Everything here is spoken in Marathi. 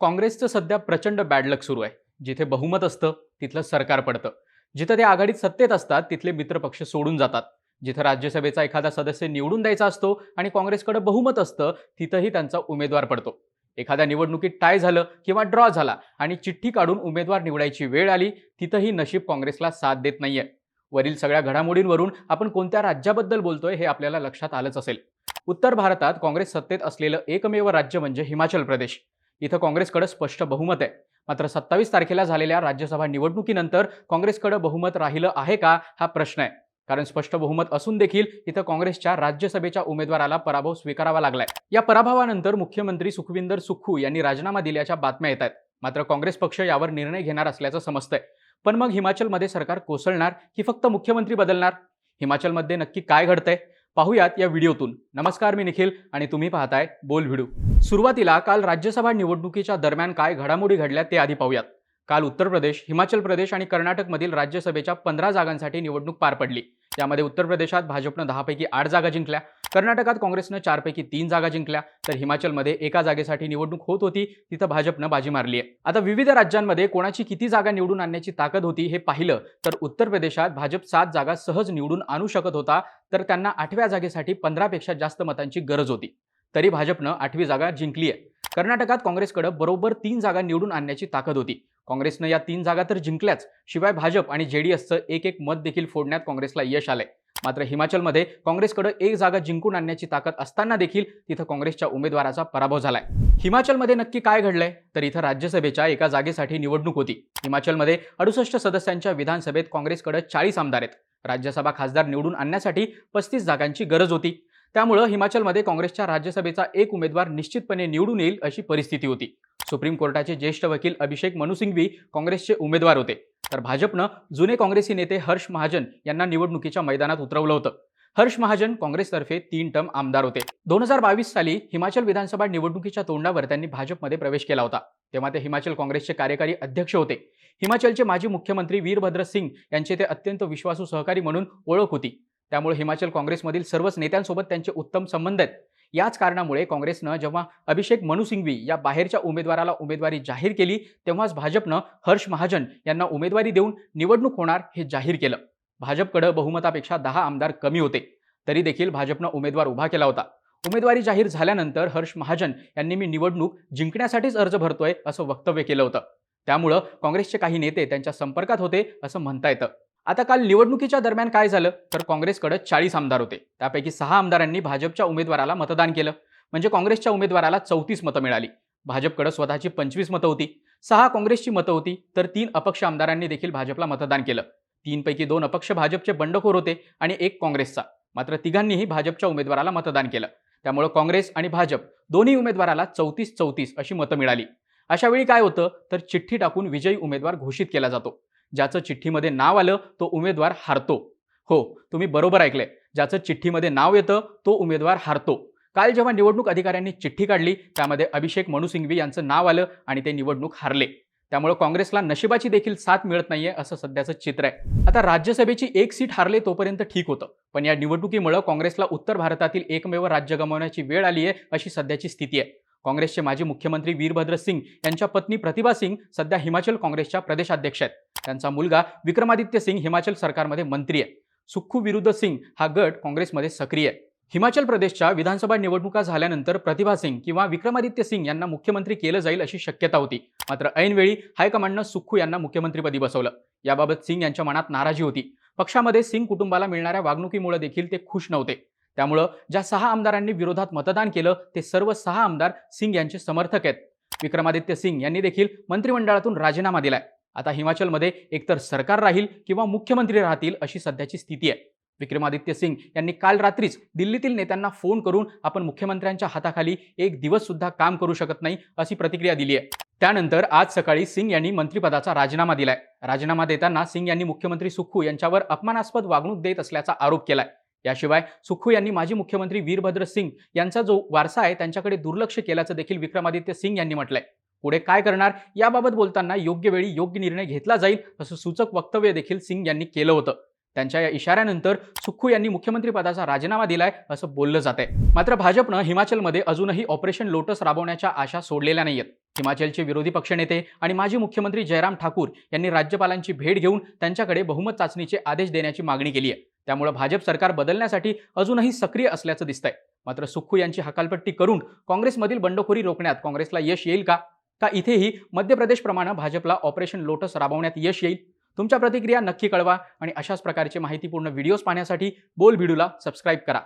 काँग्रेसचं सध्या प्रचंड बॅडलक सुरू आहे. जिथे बहुमत असतं तिथलं सरकार पडतं. जिथं ते आघाडीत सत्तेत असतात तिथले मित्रपक्ष सोडून जातात. जिथं राज्यसभेचा एखादा सदस्य निवडून द्यायचा असतो आणि काँग्रेसकडे बहुमत असतं तिथंही त्यांचा उमेदवार पडतो. एखाद्या निवडणुकीत टाय झालं किंवा ड्रॉ झाला आणि चिठ्ठी काढून उमेदवार निवडायची वेळ आली तिथंही नशीब काँग्रेसला साथ देत नाहीये. वरील सगळ्या घडामोडींवरून आपण कोणत्या राज्याबद्दल बोलतोय हे आपल्याला लक्षात आलंच असेल. उत्तर भारतात काँग्रेस सत्तेत असलेलं एकमेव राज्य म्हणजे हिमाचल प्रदेश. इथं काँग्रेसकडे स्पष्ट बहुमत आहे. मात्र सत्तावीस तारखेला झालेल्या राज्यसभा निवडणुकीनंतर काँग्रेसकडे बहुमत राहिलं आहे का हा प्रश्न आहे. कारण स्पष्ट बहुमत असून देखील इथं काँग्रेसच्या राज्यसभेच्या उमेदवाराला पराभव स्वीकारावा लागलाय. या पराभवानंतर मुख्यमंत्री सुखविंदर सुखू यांनी राजीनामा दिल्याच्या बातम्या येत आहेत. मात्र काँग्रेस पक्ष यावर निर्णय घेणार असल्याचं समजतंय. पण मग हिमाचलमध्ये सरकार कोसळणार की फक्त मुख्यमंत्री बदलणार? हिमाचलमध्ये नक्की काय घडतंय? पाहूयात या व्हिडिओतून. नमस्कार मी निखिल आणि तुम्ही पाहताय बोल व्हिडिओ. सुरुवातीला काल राज्यसभा निवडणुकीच्या दरम्यान काय घडामोडी घडल्या ते आधी पाहूयात. काल उत्तर प्रदेश हिमाचल प्रदेश आणि कर्नाटकमधील राज्यसभेच्या पंधरा जागांसाठी निवडणूक पार पडली. यामध्ये उत्तर प्रदेशात भाजपनं दहापैकी आठ जागा जिंकल्या. कर्नाटकात काँग्रेसनं चारपैकी तीन जागा जिंकल्या. तर हिमाचलमध्ये एका जागेसाठी निवडणूक होत होती तिथं भाजपनं बाजी मारली आहे. आता विविध राज्यांमध्ये कोणाची किती जागा निवडून आणण्याची ताकद होती हे पाहिलं तर उत्तर प्रदेशात भाजप सात जागा सहज निवडून आणू शकत होता तर त्यांना आठव्या जागेसाठी पंधरापेक्षा जास्त मतांची गरज होती. तरी भाजपनं आठवी जागा जिंकली आहे. कर्नाटकात काँग्रेसकडे बरोबर तीन जागा निवडून आणण्याची ताकद होती. काँग्रेसनं या तीन जागा तर जिंकल्याच. शिवाय भाजप आणि जेडीएसचं एक एक मत देखील फोडण्यात काँग्रेसला यश आलंय. मात्र हिमाचलमध्ये काँग्रेसकडे एक जागा जिंकून आणण्याची ताकद असताना देखील तिथं काँग्रेसच्या उमेदवाराचा पराभव झालाय. हिमाचलमध्ये नक्की काय घडलंय? तर इथं राज्यसभेच्या एका जागेसाठी निवडणूक होती. हिमाचलमध्ये अडुसष्ट सदस्यांच्या विधानसभेत काँग्रेसकडे चाळीस आमदार आहेत. राज्यसभा खासदार निवडून आणण्यासाठी पस्तीस जागांची गरज होती. त्यामुळं हिमाचलमध्ये काँग्रेसच्या राज्यसभेचा एक उमेदवार निश्चितपणे निवडून येईल अशी परिस्थिती होती. सुप्रीम कोर्टाचे ज्येष्ठ वकील अभिषेक मनुसिंघवी काँग्रेसचे उमेदवार होते. तर भाजपनं जुने काँग्रेसी नेते हर्ष महाजन यांना निवडणुकीच्या मैदानात उतरवलं होतं. हर्ष महाजन काँग्रेसतर्फे तीन टर्म आमदार होते. दोन हजार बावीस साली हिमाचल विधानसभा निवडणुकीच्या तोंडावर त्यांनी भाजपमध्ये प्रवेश केला होता. तेव्हा ते हिमाचल काँग्रेसचे कार्यकारी अध्यक्ष होते. हिमाचलचे माजी मुख्यमंत्री वीरभद्र सिंग यांचे ते अत्यंत विश्वासू सहकारी म्हणून ओळख होती. त्यामुळे हिमाचल काँग्रेसमधील सर्वच नेत्यांसोबत त्यांचे उत्तम संबंध आहेत. याच कारणामुळे काँग्रेसनं जेव्हा अभिषेक मनु सिंघवी या बाहेरच्या उमेदवाराला उमेदवारी जाहीर केली तेव्हाच भाजपनं हर्ष महाजन यांना उमेदवारी देऊन निवडणूक होणार हे जाहीर केलं. भाजपकडे बहुमतापेक्षा दहा आमदार कमी होते. तरी देखील भाजपनं उमेदवार उभा केला होता. उमेदवारी जाहीर झाल्यानंतर हर्ष महाजन यांनी मी निवडणूक जिंकण्यासाठीच अर्ज भरतोय असं वक्तव्य केलं होतं. त्यामुळं काँग्रेसचे काही नेते त्यांच्या संपर्कात होते असं म्हणता येतं. आता काल निवडणुकीच्या दरम्यान काय झालं? तर काँग्रेसकडे चाळीस आमदार होते. त्यापैकी सहा आमदारांनी भाजपच्या उमेदवाराला मतदान केलं. म्हणजे काँग्रेसच्या उमेदवाराला चौतीस मतं मिळाली. भाजपकडे स्वतःची पंचवीस मतं होती. सहा काँग्रेसची मतं होती तर तीन अपक्ष आमदारांनी देखील भाजपला मतदान केलं. तीनपैकी दोन अपक्ष भाजपचे बंडखोर होते आणि एक काँग्रेसचा. मात्र तिघांनीही भाजपच्या उमेदवाराला मतदान केलं. त्यामुळे काँग्रेस आणि भाजप दोन्ही उमेदवाराला चौतीस चौतीस अशी मतं मिळाली. अशावेळी काय होतं? तर चिठ्ठी टाकून विजयी उमेदवार घोषित केला जातो. ज्याचं चिठ्ठीमध्ये नाव आलं तो उमेदवार हारतो. हो तुम्ही बरोबर ऐकलंय. ज्याचं चिठ्ठीमध्ये नाव येतं तो उमेदवार हारतो. काल जेव्हा निवडणूक अधिकाऱ्यांनी चिठ्ठी काढली त्यामध्ये अभिषेक मनु सिंघवी यांचं नाव आलं आणि ते निवडणूक हारले. त्यामुळे काँग्रेसला नशिबाची देखील साथ मिळत नाहीये असं सध्याचं चित्र आहे. आता राज्यसभेची एक सीट हारले तोपर्यंत ठीक होतं. पण या निवडणुकीमुळे काँग्रेसला उत्तर भारतातील एकमेव राज्य गमावण्याची वेळ आली आहे अशी सध्याची स्थिती आहे. काँग्रेसचे माजी मुख्यमंत्री वीरभद्र सिंग यांच्या पत्नी प्रतिभा सिंग सध्या हिमाचल काँग्रेसच्या प्रदेशाध्यक्ष आहेत. त्यांचा मुलगा विक्रमादित्य सिंग हिमाचल सरकारमध्ये मंत्री आहे. सुख्खू विरुद्ध सिंग हा गट काँग्रेसमध्ये सक्रिय आहे. हिमाचल प्रदेशच्या विधानसभा निवडणुका झाल्यानंतर प्रतिभा सिंग किंवा विक्रमादित्य सिंग यांना मुख्यमंत्री केलं जाईल अशी शक्यता होती. मात्र ऐनवेळी हायकमांडनं सुख्खू यांना मुख्यमंत्रीपदी बसवलं. याबाबत सिंग यांच्या मनात नाराजी होती. पक्षामध्ये सिंग कुटुंबाला मिळणाऱ्या वागणुकीमुळे देखील ते खुश नव्हते. त्यामुळं ज्या सहा आमदारांनी विरोधात मतदान केलं ते सर्व सहा आमदार सिंग यांचे समर्थक आहेत. विक्रमादित्य सिंग यांनी देखील मंत्रिमंडळातून राजीनामा दिलाय. आता हिमाचलमध्ये एकतर सरकार राहील किंवा मुख्यमंत्री राहतील अशी सध्याची स्थिती आहे. विक्रमादित्य सिंग यांनी काल रात्रीच दिल्लीतील नेत्यांना फोन करून आपण मुख्यमंत्र्यांच्या हाताखाली एक दिवस सुद्धा काम करू शकत नाही अशी प्रतिक्रिया दिली आहे. त्यानंतर आज सकाळी सिंग यांनी मंत्रिपदाचा राजीनामा दिलाय. राजीनामा देताना सिंग यांनी मुख्यमंत्री सुख्खू यांच्यावर अपमानास्पद वागणूक देत असल्याचा आरोप केलाय. याशिवाय सुख्खू यांनी माजी मुख्यमंत्री वीरभद्र सिंग यांचा जो वारसा आहे त्यांच्याकडे दुर्लक्ष केल्याचं देखील विक्रमादित्य सिंग यांनी म्हटलंय. पुढे काय करणार? याबाबत बोलताना योग्य वेळी योग्य निर्णय घेतला जाईल असं सूचक वक्तव्य देखील सिंग यांनी केलं होतं. त्यांच्या या इशाऱ्यानंतर सुखू यांनी मुख्यमंत्री पदाचा राजीनामा दिलाय असं बोललं जात आहे मात्र भाजपनं हिमाचलमध्ये अजूनही ऑपरेशन लोटस राबवण्याच्या आशा सोडलेल्या नाहीयेत. हिमाचलचे विरोधी पक्षनेते आणि माजी मुख्यमंत्री जयराम ठाकूर यांनी राज्यपालांची भेट घेऊन त्यांच्याकडे बहुमत चाचणीचे आदेश देण्याची मागणी केली आहे त्यामुळे भाजप सरकार बदलण्यासाठी अजूनही सक्रिय असल्याचं दिसतंय. मात्र सुखू यांची हकालपट्टी करून काँग्रेसमधील बंडखोरी रोखण्यात काँग्रेसला यश येईल का? का इथेही मध्य प्रदेशप्रमाणे भाजपला ऑपरेशन लोटस राबवण्यात यश येईल? तुमच्या प्रतिक्रिया नक्की कळवा आणि अशाच प्रकारचे माहितीपूर्ण व्हिडिओज पाहण्यासाठी बोल भिडूला सबस्क्राईब करा.